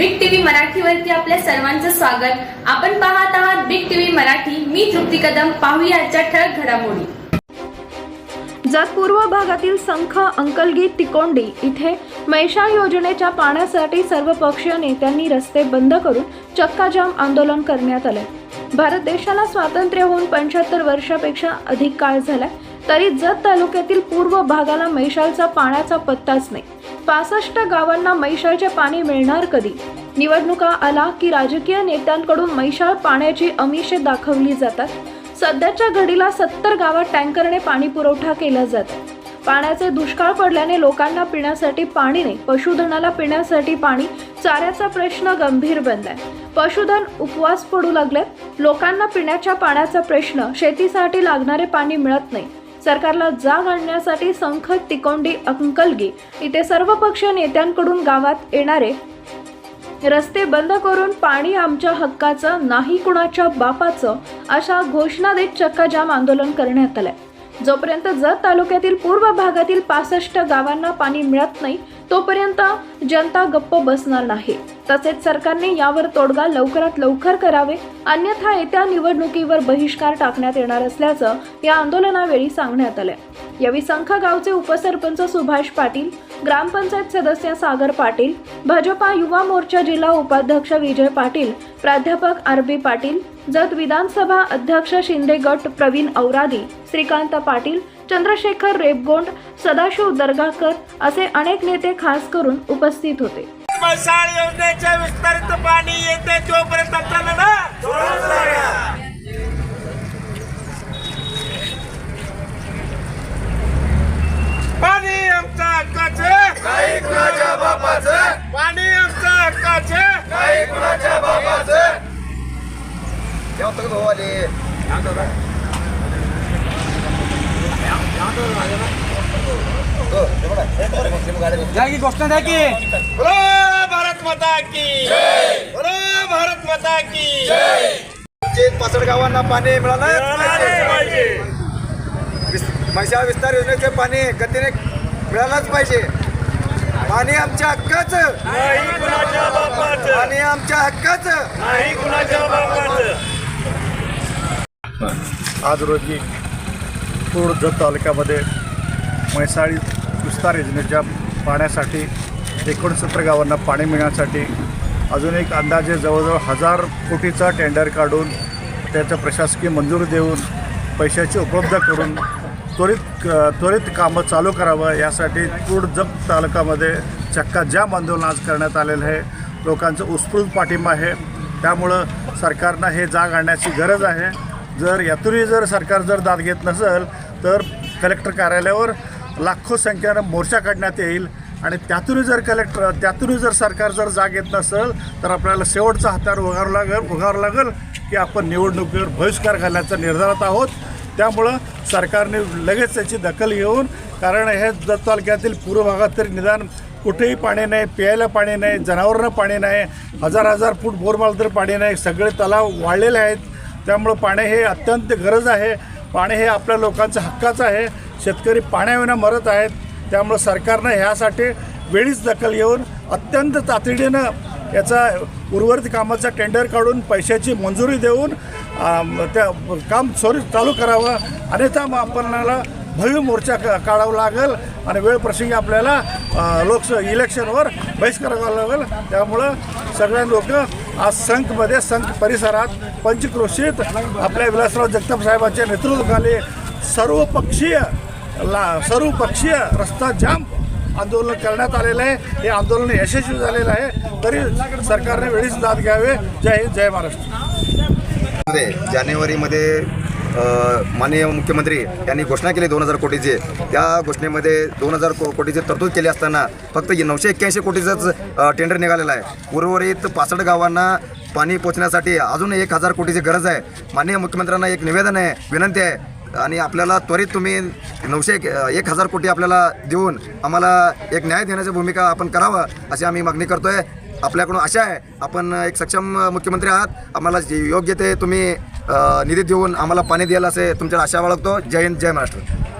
मराठीवरती आपल्या सर्वांचं स्वागत. आपण पाहत आहात बिग टीव्ही मराठी. मी तृप्ती कदम. पाहूया आजच्या ठळक घडामोडी. जत पूर्व भागातील संख अंकलगी तिकोंडी इथे मैशाळ योजनेच्या पाण्यासाठी सर्वपक्षीय नेत्यांनी रस्ते बंद करून चक्काजाम आंदोलन करण्यात आले भारत देशाला स्वातंत्र्य होऊन पंच्याहत्तर वर्षापेक्षा अधिक काळ झालाय तरी जत तालुक्यातील पूर्व भागाला मैशालचा पाण्याचा पत्ताच नाही. पासष्ट गावांना मैशाळचे पाणी मिळणार कधी? निवडणुका आला की राजकीय नेत्यांकडून मैशाळ पाण्याची अमिषे दाखवली जातात. सध्याच्या घडीला सत्तर गावात टँकरने पाणी पुरवठा केला जातो. पाण्याचे दुष्काळ पडल्याने लोकांना पिण्यासाठी पाणी नाही पशुधनाला पिण्यासाठी पाणी चाऱ्याचा प्रश्न गंभीर बनलाय. पशुधन उपवास पडू लागले लोकांना पिण्याच्या पाण्याचा प्रश्न शेतीसाठी लागणारे पाणी मिळत नाही. सरकारला जाग आणण्यासाठी संखत तिकोंडी अंकलगी इथे सर्वपक्षीय नेत्यांकडून गावात येणारे. रस्ते बंद करून पाणी आमच्या हक्काचं नाही कुणाच्या बापाचं अशा घोषणा देत चक्काजाम आंदोलन करण्यात आलंय. जोपर्यंत जत तालुक्यातील पूर्व भागातील पासष्ट गावांना पाणी मिळत नाही तोपर्यंत जनता गप्प बसणार नाही. तसेच सरकारने यावर तोडगा लवकरात लवकर करावे अन्यथा येत्या निवडणुकीवर बहिष्कार टाकण्यात येणार असल्याचं या आंदोलनावेळी सांगण्यात आलं यावेळी संख गावचे उपसरपंच सुभाष पाटील ग्रामपंचायत सदस्य सागर पाटील भाजपा युवा मोर्चा जिल्हा उपाध्यक्ष विजय पाटील प्राध्यापक आर बी पाटील जत विधानसभा अध्यक्ष शिंदे गट प्रवीण औरादी श्रीकांत पाटील चंद्रशेखर रेबगोंड सदाशिव दर्गाकर असे अनेक नेते खास करून उपस्थित होते. मशाळ योजनेचे विस्तारित पाणी येते तोपर्यंत आपल्याला ना पाणी आमच्या हक्काचे. काही कुणाच्या बापाचं. पाणी आमच्या हक्काचे. काही कुणाच्या बापाचं. भाऊ आले हो, हे बघा, मुस्लिम गाडी बघ. बोलो भारत माता की। बोलो भारत माता की। जे पासष्ट गावांना पाणी मिळालं पाहिजे. म्हैसाळ विस्तार योजनेचे पाणी गतीने मिळालंच पाहिजे. पाणी आमच्या हक्काचं. नाही कुणाच्या बापाचं. पाणी आमच्या हक्काचं. नाही कुणाच्या बापाचं. आज रोजी पूर जत तालुक्यामध्ये म्हैसाळी विस्तार योजनेच्या पाण्यासाठी एकोणसत्तर गावांना पाणी मिळण्यासाठी अजून एक अंदाजे जवळजवळ हजार कोटीचा टेंडर काढून त्याचं प्रशासकीय मंजुरी देऊन पैशाची उपलब्ध करून त्वरित त्वरित कामं चालू करावं यासाठी पूर तालुकामध्ये तालुक्यामध्ये चक्का जाम आंदोलन आज करण्यात आलेलं आहे. लोकांचं उत्स्फूर्त पाठिंबा आहे. त्यामुळं सरकारनं हे जाग आणण्याची गरज आहे. जर यातूनही जर सरकार जर दाद घेत नसेल तर कलेक्टर कार्यालयावर लाखो संख्येनं मोर्चा काढण्यात येईल. आणि त्यातूनही जर कलेक्टर त्यातूनही जर सरकार जर जाग येत नसेल तर आपल्याला शेवटचा हातार उघावं लागेल उघावं लागेल की आपण निवडणुकीवर बहिष्कार घालण्याचा निर्धारात आहोत. त्यामुळं सरकारने लगेच त्याची दखल घेऊन कारण हे जत तालुक्यातील पूर्व भागात तरी निदान कुठेही पाणी नाही प्यायला पाणी नाही जनावरांना पाणी नाही हजार हजार फूट बोरमाल तर पाणी नाही सगळे तलाव वाढलेले आहेत. त्यामुळं पाणी हे अत्यंत गरज आहे. पाणी हे आपल्या लोकांचं हक्काचं आहे. शेतकरी पाण्याविना मरत आहेत. त्यामुळं सरकारनं ह्यासाठी वेळीच दखल घेऊन अत्यंत तातडीनं याचा उर्वरित कामाचा टेंडर काढून पैशाची मंजुरी देऊन त्या काम सोरी चालू करावं. अन्यथा मग आपल्याला भव्य मोर्चा काढावा लागेल आणि वेळ प्रसंगी आपल्याला लोकस इलेक्शनवर बहिष्कार करावा लागेल. त्यामुळं सगळ्या लोक आज संघमध्ये संघ परिसरात पंचक्रोशीत आपल्या विलासराव जगताप साहेबांच्या नेतृत्वाखाली सर्वपक्षीय ला सर्वपक्षीय रस्ता जाम आंदोलन करण्यात आलेलं आहे. हे आंदोलन यशस्वी झालेलं आहे. तरी सरकारने वेळीच दाद घ्यावे. जय हिंद जय महाराष्ट्र. जानेवारीमध्ये माननीय मुख्यमंत्री यांनी घोषणा केली दोन हजार कोटीची. त्या घोषणेमध्ये दोन हजार को कोटीची तरतूद केली असताना फक्त नऊशे एक्क्याऐंशी कोटीचंच टेंडर निघालेलं आहे. उर्वरित पासष्ट गावांना पाणी पोचण्यासाठी अजून एक हजार कोटीची गरज आहे. माननीय मुख्यमंत्र्यांना एक निवेदन आहे विनंती आहे. आणि आपल्याला त्वरित तुम्ही नऊशे एक एक हजार कोटी आपल्याला देऊन आम्हाला एक न्याय देण्याची भूमिका आपण करावं अशी आम्ही मागणी करतोय. आपल्याकडून आशा आहे आपण एक सक्षम मुख्यमंत्री आहात. आम्हाला योग्य ते तुम्ही निधी देऊन आम्हाला पाणी द्यायला असे तुमच्या आशा बाळगतो. जय हिंद जय महाराष्ट्र.